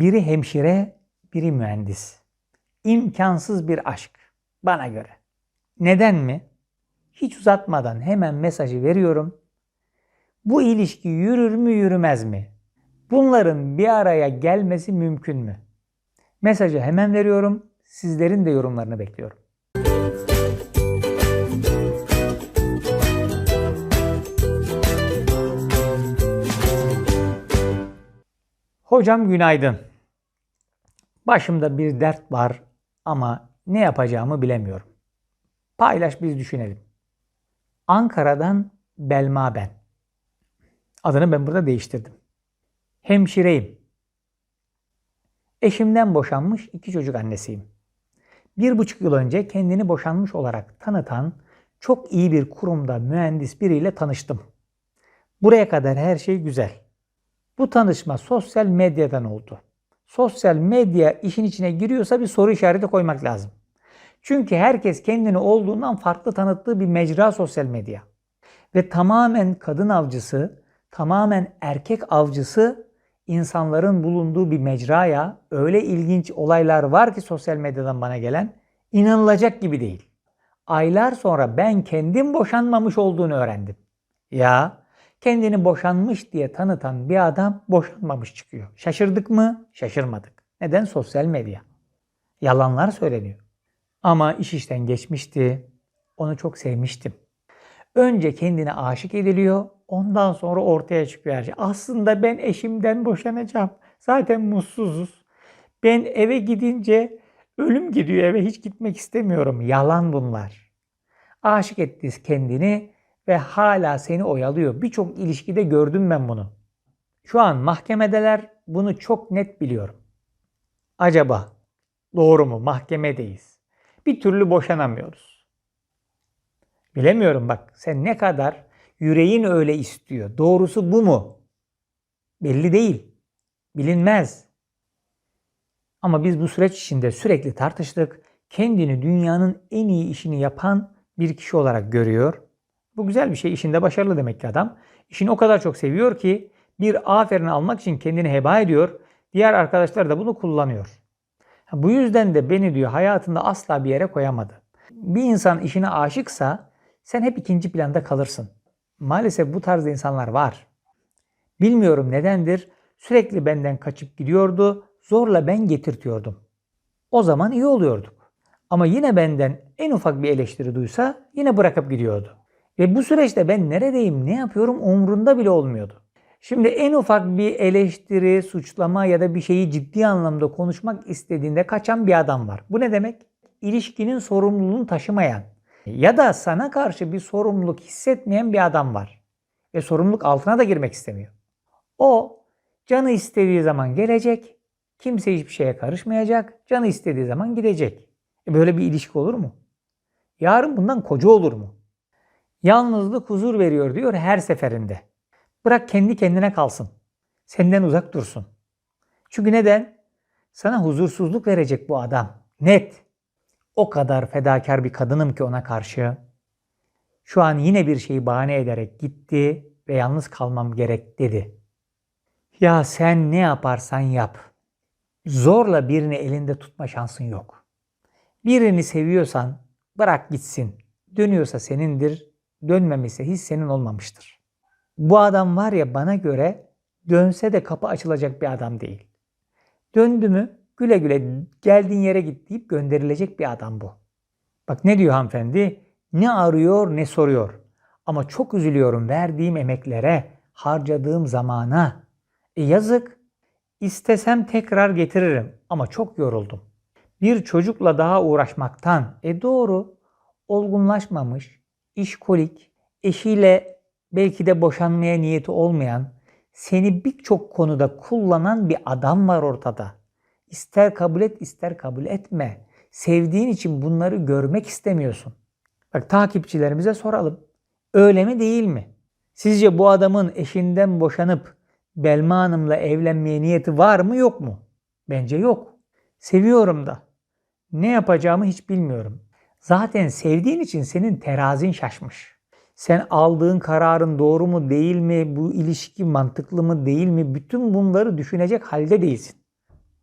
Biri hemşire, biri mühendis. İmkansız bir aşk bana göre. Neden mi? Hiç uzatmadan hemen mesajı veriyorum. Bu ilişki yürür mü yürümez mi? Bunların bir araya gelmesi mümkün mü? Mesajı hemen veriyorum. Sizlerin de yorumlarını bekliyorum. Hocam günaydın. Başımda bir dert var ama ne yapacağımı bilemiyorum. Paylaş biz düşünelim. Ankara'dan Belma ben. Adını ben burada değiştirdim. Hemşireyim. Eşimden boşanmış iki çocuk annesiyim. Bir buçuk yıl önce kendini boşanmış olarak tanıtan çok iyi bir kurumda mühendis biriyle tanıştım. Buraya kadar her şey güzel. Bu tanışma sosyal medyadan oldu. Sosyal medya işin içine giriyorsa bir soru işareti koymak lazım. Çünkü herkes kendini olduğundan farklı tanıttığı bir mecra sosyal medya. Ve tamamen kadın avcısı, tamamen erkek avcısı insanların bulunduğu bir mecraya öyle ilginç olaylar var ki sosyal medyadan bana gelen inanılacak gibi değil. Aylar sonra ben kendim boşanmamış olduğunu öğrendim. Ya kendini boşanmış diye tanıtan bir adam boşanmamış çıkıyor. Şaşırdık mı? Şaşırmadık. Neden? Sosyal medya. Yalanlar söyleniyor. Ama iş işten geçmişti. Onu çok sevmiştim. Önce kendine aşık ediliyor. Ondan sonra ortaya çıkıyor her şey. Aslında ben eşimden boşanacağım. Zaten mutsuzuz. Ben eve gidince ölüm gidiyor eve hiç gitmek istemiyorum. Yalan bunlar. Aşık etti kendini ve hala seni oyalıyor. Birçok ilişkide gördüm ben bunu. Şu an mahkemedeler bunu çok net biliyorum. Acaba doğru mu? Mahkemedeyiz. Bir türlü boşanamıyoruz. Bilemiyorum bak sen ne kadar yüreğin öyle istiyor. Doğrusu bu mu? Belli değil. Bilinmez. Ama biz bu süreç içinde sürekli tartıştık. Kendini dünyanın en iyi işini yapan bir kişi olarak görüyor. Bu güzel bir şey. İşinde başarılı demek ki adam. İşini o kadar çok seviyor ki bir aferin almak için kendini heba ediyor. Diğer arkadaşlar da bunu kullanıyor. Bu yüzden de beni diyor hayatında asla bir yere koyamadı. Bir insan işine aşıksa sen hep ikinci planda kalırsın. Maalesef bu tarz insanlar var. Bilmiyorum nedendir. Sürekli benden kaçıp gidiyordu. Zorla ben getirtiyordum. O zaman iyi oluyorduk. Ama yine benden en ufak bir eleştiri duysa yine bırakıp gidiyordu. Ve bu süreçte ben neredeyim, ne yapıyorum umrunda bile olmuyordu. Şimdi en ufak bir eleştiri, suçlama ya da bir şeyi ciddi anlamda konuşmak istediğinde kaçan bir adam var. Bu ne demek? İlişkinin sorumluluğunu taşımayan ya da sana karşı bir sorumluluk hissetmeyen bir adam var. Ve sorumluluk altına da girmek istemiyor. O canı istediği zaman gelecek, kimse hiçbir şeye karışmayacak, canı istediği zaman gidecek. E böyle bir ilişki olur mu? Yarın bundan koca olur mu? Yalnızlık huzur veriyor diyor her seferinde. Bırak kendi kendine kalsın. Senden uzak dursun. Çünkü neden? Sana huzursuzluk verecek bu adam. Net. O kadar fedakar bir kadınım ki ona karşı. Şu an yine bir şeyi bahane ederek gitti ve yalnız kalmam gerek dedi. Ya sen ne yaparsan yap. Zorla birini elinde tutma şansın yok. Birini seviyorsan bırak gitsin. Dönüyorsa senindir, dönmemişse hiç senin olmamıştır. Bu adam var ya bana göre dönse de kapı açılacak bir adam değil. Döndü mü güle güle geldiğin yere git deyip gönderilecek bir adam bu. Bak ne diyor hanımefendi? Ne arıyor ne soruyor. Ama çok üzülüyorum verdiğim emeklere, harcadığım zamana. E yazık. İstesem tekrar getiririm ama çok yoruldum. Bir çocukla daha uğraşmaktan, e doğru, olgunlaşmamış, işkolik, eşiyle belki de boşanmaya niyeti olmayan, seni birçok konuda kullanan bir adam var ortada. İster kabul et, ister kabul etme. Sevdiğin için bunları görmek istemiyorsun. Bak takipçilerimize soralım. Öyle mi değil mi? Sizce bu adamın eşinden boşanıp Belma Hanım'la evlenmeye niyeti var mı yok mu? Bence yok. Seviyorum da. Ne yapacağımı hiç bilmiyorum. Zaten sevdiğin için senin terazin şaşmış. Sen aldığın kararın doğru mu değil mi, bu ilişki mantıklı mı değil mi, bütün bunları düşünecek halde değilsin.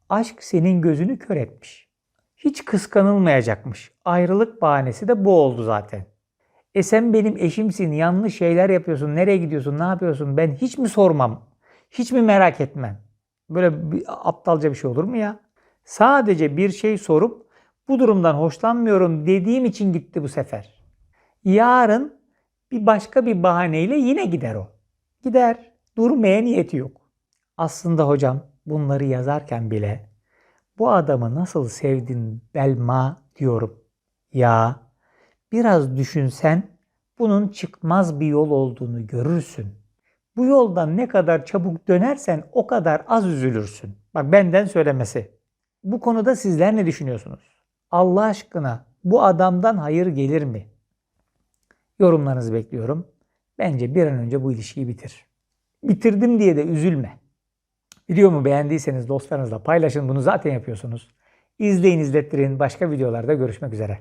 Aşk senin gözünü kör etmiş. Hiç kıskanılmayacakmış. Ayrılık bahanesi de bu oldu zaten. E sen benim eşimsin, yanlış şeyler yapıyorsun, nereye gidiyorsun, ne yapıyorsun? Ben hiç mi sormam? Hiç mi merak etmem? Böyle bir aptalca bir şey olur mu ya? Sadece bir şey sorup bu durumdan hoşlanmıyorum dediğim için gitti bu sefer. Yarın bir başka bir bahaneyle yine gider o. Gider. Durmaya niyeti yok. Aslında hocam bunları yazarken bile bu adamı nasıl sevdin Belma diyorum. Ya biraz düşünsen bunun çıkmaz bir yol olduğunu görürsün. Bu yoldan ne kadar çabuk dönersen o kadar az üzülürsün. Bak benden söylemesi. Bu konuda sizler ne düşünüyorsunuz? Allah aşkına bu adamdan hayır gelir mi? Yorumlarınızı bekliyorum. Bence bir an önce bu ilişkiyi bitir. Bitirdim diye de üzülme. Videomu beğendiyseniz dostlarınızla paylaşın. Bunu zaten yapıyorsunuz. İzleyin izlettirin. Başka videolarda görüşmek üzere.